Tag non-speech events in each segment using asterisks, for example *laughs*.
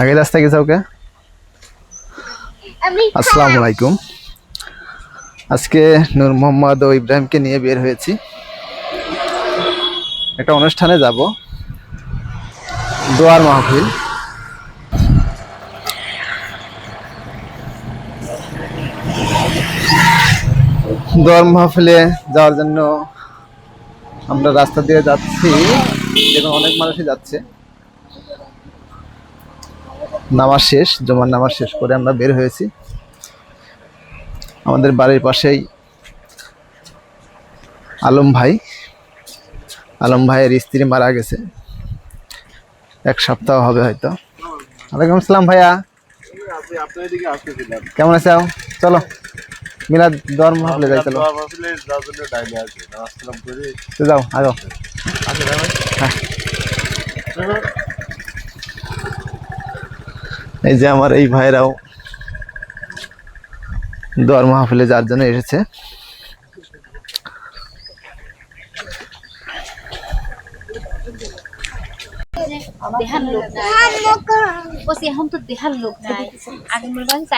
আগে রাস্তা গেছে ওকে আসসালামু আলাইকুম। আজকে নূর মোহাম্মদ ও ইব্রাহিমকে নিয়ে বের হয়েছি। একটা অনুষ্ঠানে যাব। দোয়ার মাহফিল। দোয়ার মাহফিলে যাওয়ার জন্য আমরা রাস্তা দিয়ে যাচ্ছি এবং অনেক মানুষই যাচ্ছে। নামাজ শেষ জমার নামাজ শেষ করে আমরা বের হয়েছি। আমাদের বাড়ির পাশেই আলম ভাই। আলম ভাইয়ের স্ত্রী মারা গেছে। এক সপ্তাহ হবে হয়তো। ওয়ালাইকুম আসসালাম ভাইয়া। কেমন আছো? চলো। মিলাদ দর মাহফিলে যাই চলো। যাও আগো হ্যাঁ। এই যে আমার এই ভাইরাও দোয়ার মাহফিলে যার জন্য এসেছে।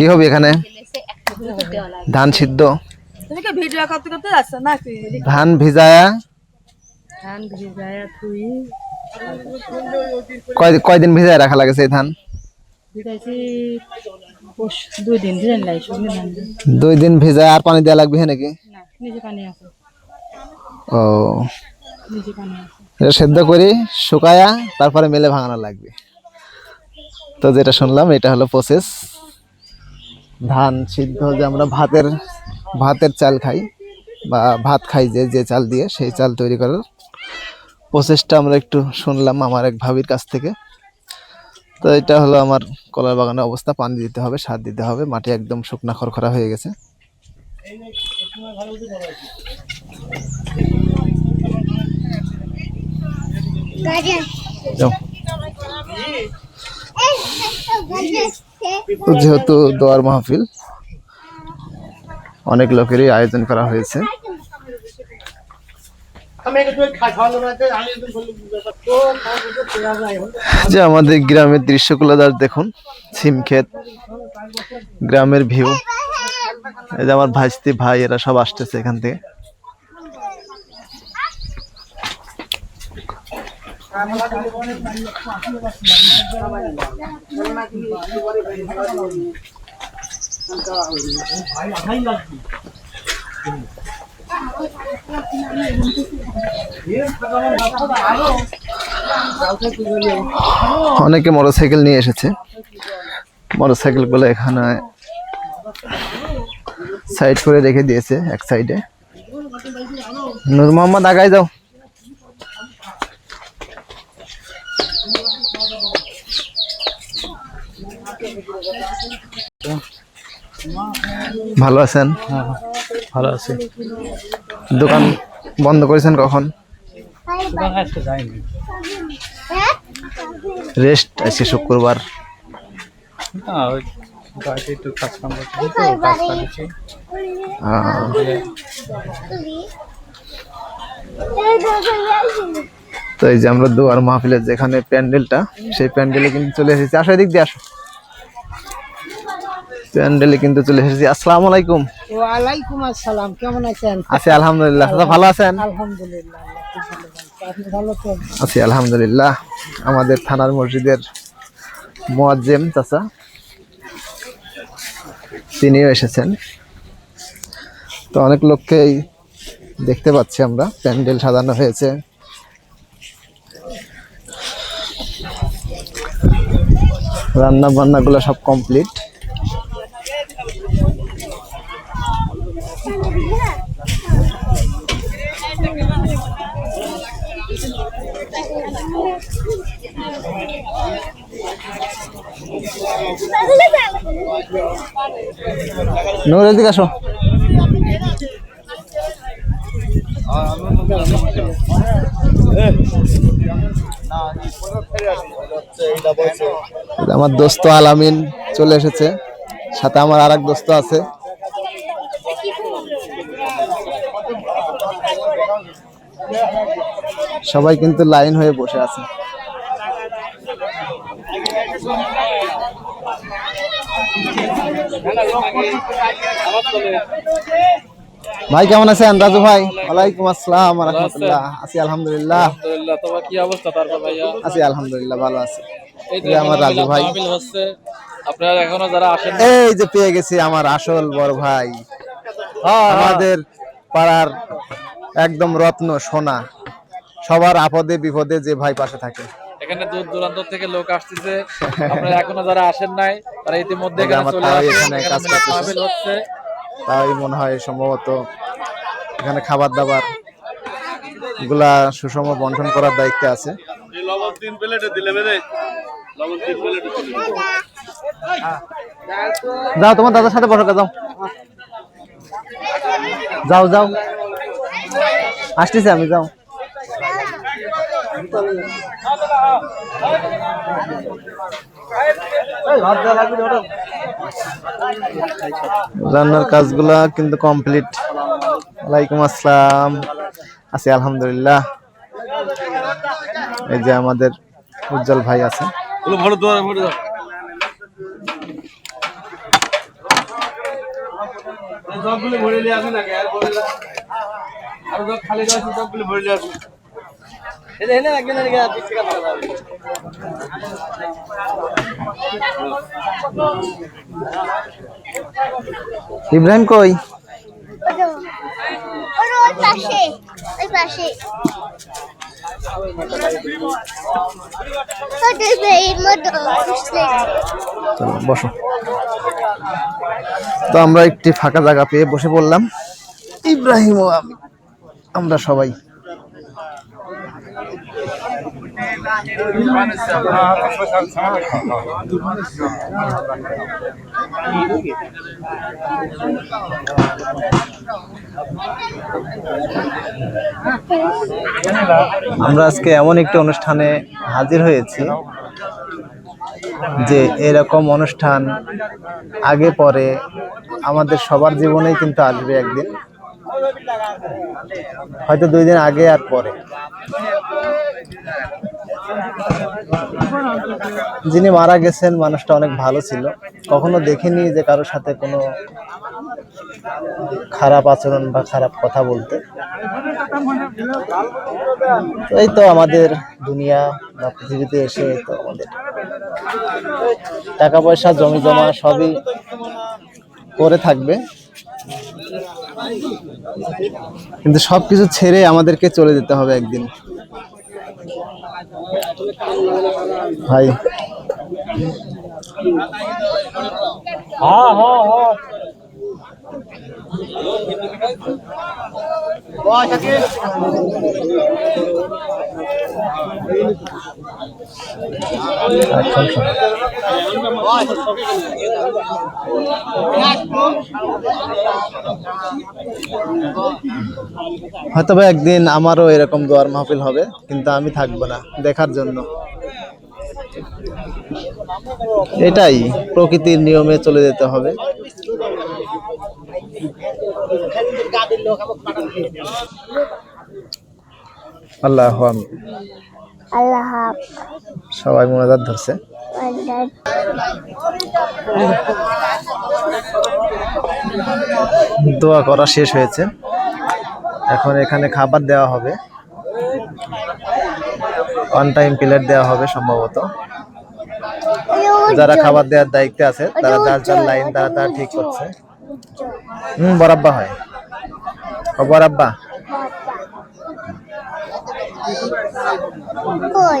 কি হবে এখানে? ধান সিদ্ধ? তুমি কি ভিডিও করতে করতে যাচ্ছ নাকি ধান ভিজায়া? ধান ভিজায়া কয় কয়দিন ভিজায় রাখা লাগে সেই ধান? দুই দিন ভিজায় আর পানি দেওয়া লাগবে হ্যাঁ নাকি ও। এটা সেদ্ধ করি শুকায়া তারপরে মেলে ভাঙানো লাগবে। তো যেটা শুনলাম এটা হলো প্রসেস ধান সিদ্ধ যে আমরা ভাতের ভাতের চাল খাই বা ভাত খাই যে যে চাল দিয়ে সেই চাল তৈরি করার প্রসেসটা আমরা একটু শুনলাম আমার এক ভাবির কাছ থেকে। তো এটা হলো আমার কলার বাগানের অবস্থা। পানি দিতে হবে সার দিতে হবে মাটি একদম শুকনা খরখরা হয়ে গেছে। যেহেতু দোয়ার মাহফিল অনেক লোকেরই আয়োজন করা হয়েছে। যে আমাদের গ্রামের দৃশ্যগুলো যার দেখুন, সিম ক্ষেত, গ্রামের ভিউ। এই যে আমার ভাইস্তি ভাই, এরা সব আসতেছে এখান থেকে। অনেকে মোটরসাইকেল নিয়ে এসেছে। মোটরসাইকেলগুলো এখানে সাইড করে রেখে দিয়েছে এক সাইডে। নূর মোহাম্মদ আগাই যাও। ভালো আছেন? ভালো আছে। দোকান বন্ধ করেছেন কখন? রেস্ট আজকে শুক্রবার। তো এই যে আমরা দুয়ার মাহফিলের যেখানে প্যান্ডেলটা সেই প্যান্ডেলে কিন্তু চলে এসেছি। আসো এদিক দিয়ে আসো। প্যান্ডেলে কিন্তু চলে এসেছি। আসসালামু আলাইকুম। ওয়ালাইকুম আসসালাম কেমন আছেন? আছি আলহামদুলিল্লাহ। দাদা ভালো আছেন? আলহামদুলিল্লাহ ভালো রাখছে। আপনি ভালো তো আছি আলহামদুলিল্লাহ। আমাদের থানার মসজিদের মোয়াজ্জেম চাচা তিনিও এসেছেন। তো অনেক লোককেই দেখতে পাচ্ছি আমরা। প্যান্ডেল সাজানো হয়েছে। রান্না বান্নাগুলো সব কমপ্লিট। নূর, এদিকে আসো। আমার দোস্ত আলামিন চলে এসেছে। সাথে আমার আর এক দোস্ত আছে। সবাই কিন্তু লাইন হয়ে বসে আছে। ভাই কেমন আছেন? রাজু ভাই ওয়ালাইকুম আসসালাম রহমতুল্লাহ। আছি আলহামদুলিল্লাহ। আলহামদুলিল্লাহ তোমার কি অবস্থা তারপর ভাইয়া? আছি আলহামদুলিল্লাহ ভালো আছি। এই এই আমার রাজু ভাই। হচ্ছে আপনারা এখনও যারা আসেন এই যে পেয়ে গেছি আমার আসল বড় ভাই। আমাদের পাড়ার একদম রত্ন সোনা। সবার আপদে বিপদে যে ভাই পাশে থাকে। এখানে দূর দূরান্ত থেকে লোক আসতেছে। আপনারা এখনও যারা আসেন নাই তারা ইতিমধ্যে এখানে চলে আসেন। কাজ হচ্ছে। তাই মনে হয় সম্ভবত এখানে খাবার দাবারগুলা সুষম বন্টন করার দায়িত্বে আছে। যাও তোমার দাদার সাথে বসো যাও। যাও যাও। আসতেছি আমি যাও। রান্নার কাজগুলা কিন্তু কমপ্লিট ওয়ালাইকুম আসসালাম। আছি আলহামদুলিল্লাহ। এই যে আমাদের উজ্জ্বল ভাই আছে। সবগুলো ভরে নিয়ে আসুন ইব্রাহিম কই ওর ওই পাশে ওই পাশে ওদের বেয়ের বুঝলে চলো, বসো। তো আমরা একটি ফাঁকা জায়গা পেয়ে বসে পড়লাম। ইব্রাহিম আমি আমরা সবাই। আমরা আজকে এমন একটি অনুষ্ঠানে হাজির হয়েছি যে এরকম অনুষ্ঠান আগে পরে আমাদের সবার জীবনেই কিন্তু আসবে একদিন। হয়তো দুই দিন আগে আর পরে। যিনি মারা গেছেন, মানুষটা অনেক ভালো ছিল। কখনো দেখিনি যে কারোর সাথে কোনো খারাপ আচরণ বা খারাপ কথা বলতে। এই তো আমাদের দুনিয়া বা পৃথিবীতে এসে তো আমাদের। টাকা পয়সা, জমি জমা সবই করে থাকবে। কিন্তু সবকিছু ছেড়ে আমাদেরকে চলে যেতে হবে একদিন। ভাই হয়তো একদিন আমারও এরকম দোয়ার মাহফিল হবে, কিন্তু আমি থাকব না দেখার জন্য। এটাই, প্রকৃতির নিয়মে চলে যেতে হবে। আল্লাহ। আল্লাহ সবাই মনোজাত ধরছে। দোয়া করা শেষ হয়েছে। এখন এখানে খাবার দেওয়া হবে। অন টাইম প্লেট দেওয়া হবে সম্ভবত। যারা খাবার দেওয়ার দায়িত্বে আছে তারা যার যার লাইন তারা তারা ঠিক করছে। হুম বরাব্বা হয়। ও বরাব্বা কই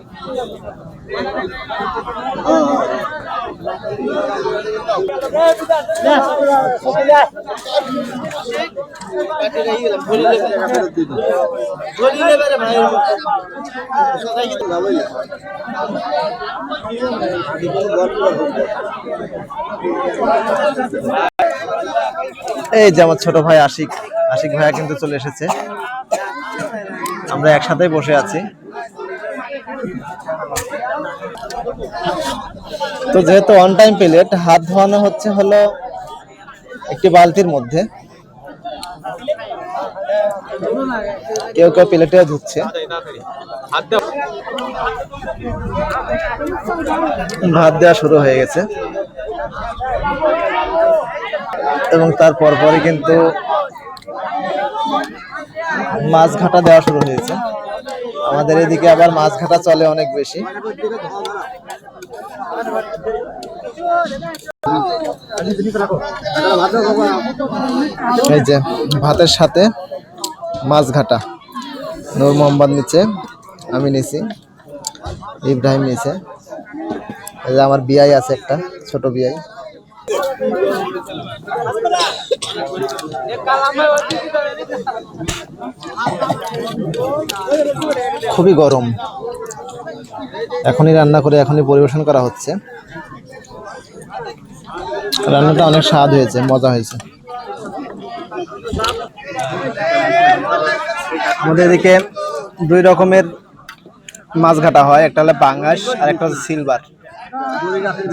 এই যে আমার ছোট ভাই আশিক আশিক ভাইয়া কিন্তু চলে এসেছে। আমরা একসাথেই বসে আছি। তো যেহেতু অন টাইম প্লেট হাত ধোয়ানো হচ্ছে হলো একটি বালতির মধ্যে। কেউ কেউ প্লেটেও ধুচ্ছে। ভাত দেওয়া শুরু হয়ে গেছে। এবং তার পরপরই কিন্তু মাছ ঘাটা দেওয়া শুরু হয়েছে। আমাদের এদিকে আবার মাছ ঘাটা চলে অনেক বেশি। এই যে ভাতের সাথে মাছ ঘাটা নূর মোহাম্মদ নিচে, আমি নিছি ইব্রাহিম নিচে। এই যে আমার বিয়াই আছে একটা, ছোট বিয়াই খুবই গরম। এখনই রান্না করে, এখনই পরিবেশন করা হচ্ছে। রান্নাটা অনেক স্বাদ হয়েছে, মজা হয়েছে। আমাদের এদিকে দুই রকমের মাছ ঘাটা হয়, একটা হলো বাঙ্গাস আর একটা হচ্ছে সিলভার।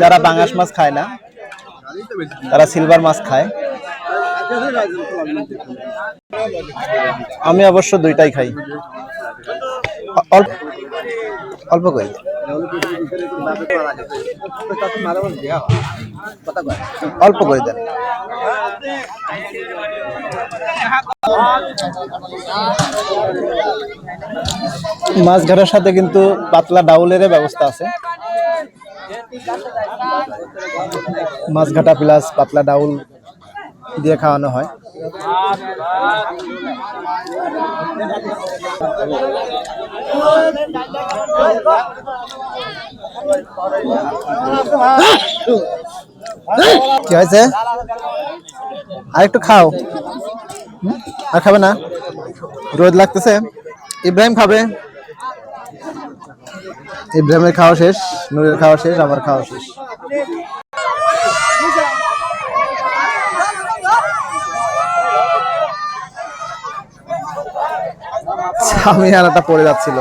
যারা বাঙ্গাস মাছ খায় না, তারা সিলভার মাছ খায়। আমি অবশ্য দুইটাই খাই। অল্প করি অল্প করে দেন। মাছ ঘাটার সাথে কিন্তু পাতলা ডাউলের ব্যবস্থা আছে। মাছ ঘাটা প্লাস পাতলা ডাউল দিয়ে খাওয়ানো হয়। কি হয়েছে? আর একটু খাও। আর খাবে না? রোদ লাগতেছে। ইব্রাহিম খাবে। ইব্রাহিমের খাওয়া শেষ, নুরের খাওয়া শেষ, আমার খাওয়া শেষ। সামিয়ানাটা পড়ে যাচ্ছিল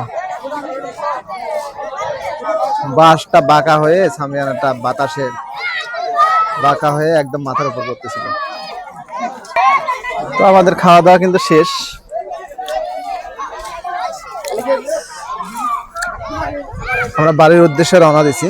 বাঁশটা বাঁকা হয়ে সামিয়ানাটা বাতাসে বাঁকা হয়ে একদম মাথার উপর পড়তেছিল তো আমাদের খাওয়া দাওয়া কিন্তু শেষ আমরা বাড়ির উদ্দেশ্যে রওনা দিছি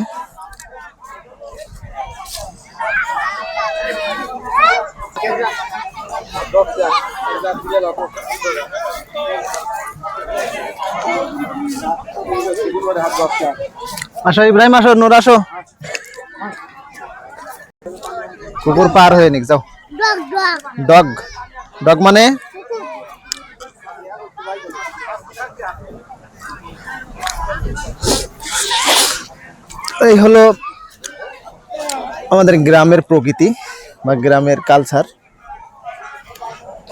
আসো, ইব্রাহিম, আসো, নূর, আসো। কুকুর পার হয়ে নিক, যাও. ডগ ডগ মানে? এই হলো আমাদের গ্রামের প্রকৃতি বা গ্রামের কালচার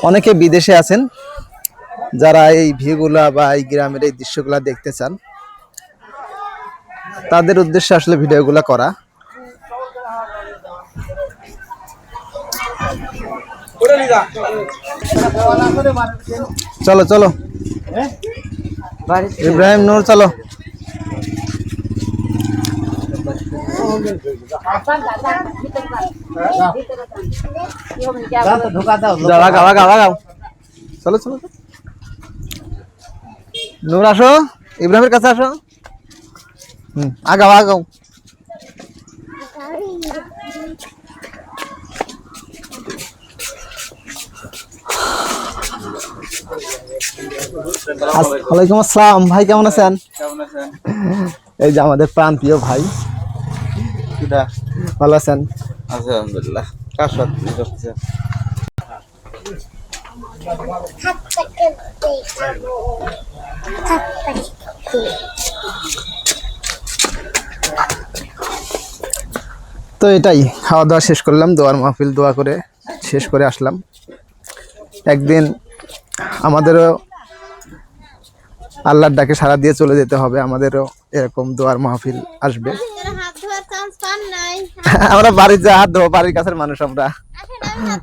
অনেকে বিদেশে আছেন যারা এই ভিউগুলা বা এই গ্রামের এই দৃশ্যগুলা দেখতে চান তাদের উদ্দেশ্যে আসলে ভিডিওগুলা করা। চলো চলো। ইব্রাহিম নূর চলো। আগাও আগাও চলো চলো চলো। নূর আসো। ইব্রাহিমের কাছে আসো। হুম আগাও আগাও। ওয়ালাইকুম আসসালাম। ভাই কেমন আছেন? এই যে আমাদের প্রান্তীয় ভাই। কিটা ভালো আছেন? আলহামদুলিল্লাহ। কার তো এটাই, খাওয়া দাওয়া শেষ করলাম, দোয়ার মাহফিল, দোয়া করে শেষ করে আসলাম। একদিন আমাদেরও আল্লাহর ডাকে সারা দিয়ে চলে যেতে হবে, আমাদেরও এরকম দোয়ার মাহফিল আসবে। *laughs* আমরা বাড়ির যা হাত ধোবো, বাড়ির কাছের মানুষ আমরা। ধোয়া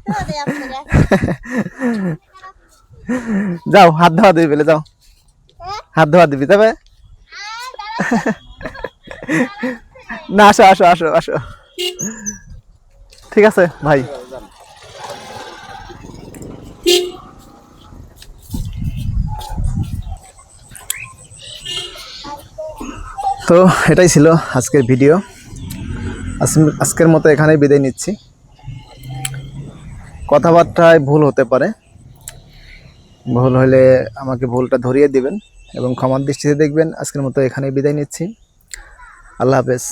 *laughs* যাও, হাত ধোয়া দিয়ে বলে যাও। হাত ধোয়া দিবি, তবে? না, আসো আসো আসো আসো। ঠিক আছে, ভাই। তো, এটাই ছিল আজকের ভিডিও। আজ- আজকের মতো এখানেই বিদায় নিচ্ছি। কথাবার্তায় ভুল হতে পারে। ভুল হলে আমাকে ভুলটা ধরিয়ে দিবেন। এবং ক্ষমার দৃষ্টিতে দেখবেন। আজকের মতো এখানে বিদায় নিচ্ছি। আল্লাহ হাফেজ।